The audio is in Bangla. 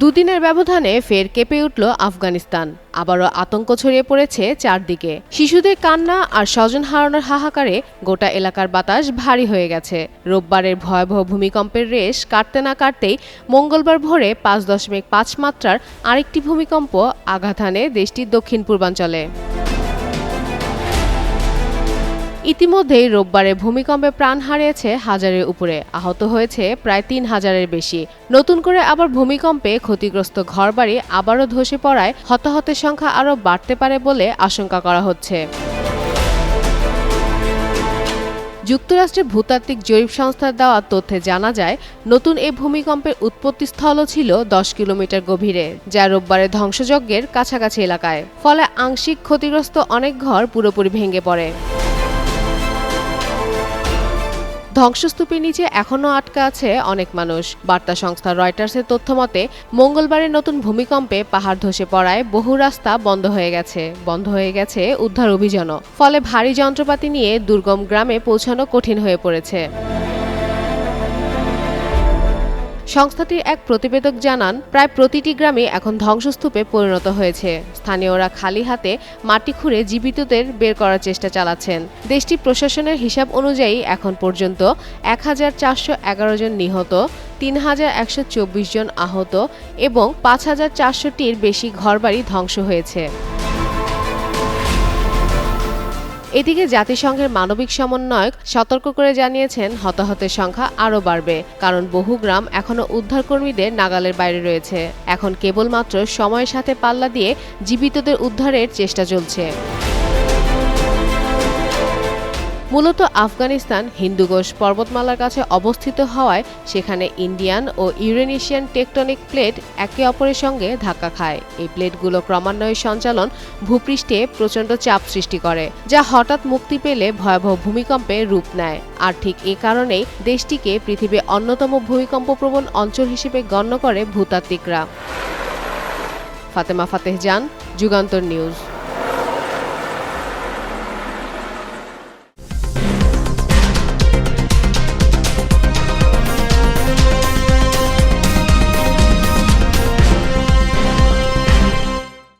দুদিনের ব্যবধানে ফের কেঁপে উঠল আফগানিস্তান। আবারও আতঙ্ক ছড়িয়ে পড়েছে চারদিকে। শিশুদের কান্না আর স্বজন হারানোর হাহাকারে গোটা এলাকার বাতাস ভারী হয়ে গেছে। রোববারের ভয়াবহ ভূমিকম্পের রেশ কাটতে না কাটতেই মঙ্গলবার ভোরে পাঁচ দশমিক পাঁচ মাত্রার আরেকটি ভূমিকম্প আঘাত হানে দেশটির দক্ষিণ পূর্বাঞ্চলে ইতিমধ্যেই রোববারে ভূমিকম্পে প্রাণ হারিয়েছে হাজারের উপরে। আহত হয়েছে প্রায় তিন হাজারের বেশি। নতুন করে আবার ভূমিকম্পে ক্ষতিগ্রস্ত ঘরবাড়ি আবারও ধসে পড়ায় হতাহতের সংখ্যা আরও বাড়তে পারে বলে আশঙ্কা করা হচ্ছে। যুক্তরাষ্ট্রের ভূতাত্ত্বিক জরিপ সংস্থার দেওয়া তথ্যে জানা যায়, নতুন এই ভূমিকম্পের উৎপত্তিস্থলও ছিল দশ কিলোমিটার গভীরে, যা রোববারের ধ্বংসযজ্ঞের কাছাকাছি এলাকায়। ফলে আংশিক ক্ষতিগ্রস্ত অনেক ঘর পুরোপুরি ভেঙে পড়ে। ধ্বংসস্তূপের নিচে এখনও আটকা আছে অনেক মানুষ। বার্তা সংস্থা রয়টার্সের তথ্য মতে, মঙ্গলবারের নতুন ভূমিকম্পে পাহাড় ধসে পড়ায় বহু রাস্তা বন্ধ হয়ে গেছে, বন্ধ হয়ে গেছে উদ্ধার অভিযানও। ফলে ভারী যন্ত্রপাতি নিয়ে দুর্গম গ্রামে পৌঁছানো কঠিন হয়ে পড়েছে। সংস্থাটির এক প্রতিবেদক জানান, প্রায় প্রতিটি গ্রামে এখন ধ্বংসস্তূপে পরিণত হয়েছে। স্থানীয়রা খালি হাতে মাটি খুঁড়ে জীবিতদের বের করার চেষ্টা চালাচ্ছেন। দেশটি প্রশাসনের হিসাব অনুযায়ী এখন পর্যন্ত এক হাজার চারশো এগারো জন নিহত, তিন হাজার একশো চব্বিশ জন আহত এবং পাঁচ হাজার চারশোটির বেশি ঘরবাড়ি ধ্বংস হয়েছে। এদিকে জাতিসংঘের মানবিক সমন্বয়ক সতর্ক করে জানিয়েছেন, হতাহতের সংখ্যা আরও বাড়বে, কারণ বহু গ্রাম এখনও উদ্ধারকর্মীদের নাগালের বাইরে রয়েছে। এখন কেবলমাত্র সময়ের সাথে পাল্লা দিয়ে জীবিতদের উদ্ধারের চেষ্টা চলছে। মূলত আফগানিস্তান হিন্দুঘোষ পর্বতমালার কাছে অবস্থিত হওয়ায় সেখানে ইন্ডিয়ান ও ইউরেনেশিয়ান টেকটনিক প্লেট একে অপরের সঙ্গে ধাক্কা খায়। এই প্লেটগুলো ক্রমান্বয়ে সঞ্চালন ভূপৃষ্ঠে প্রচণ্ড চাপ সৃষ্টি করে, যা হঠাৎ মুক্তি পেলে ভয়াবহ ভূমিকম্পে রূপ নেয়। আর ঠিক এ কারণেই দেশটিকে পৃথিবীর অন্যতম ভূমিকম্পপ্রবণ অঞ্চল হিসেবে গণ্য করে ভূতাত্ত্বিকরা। ফাতেমা ফাতেহ জান, যুগান্তর নিউজ।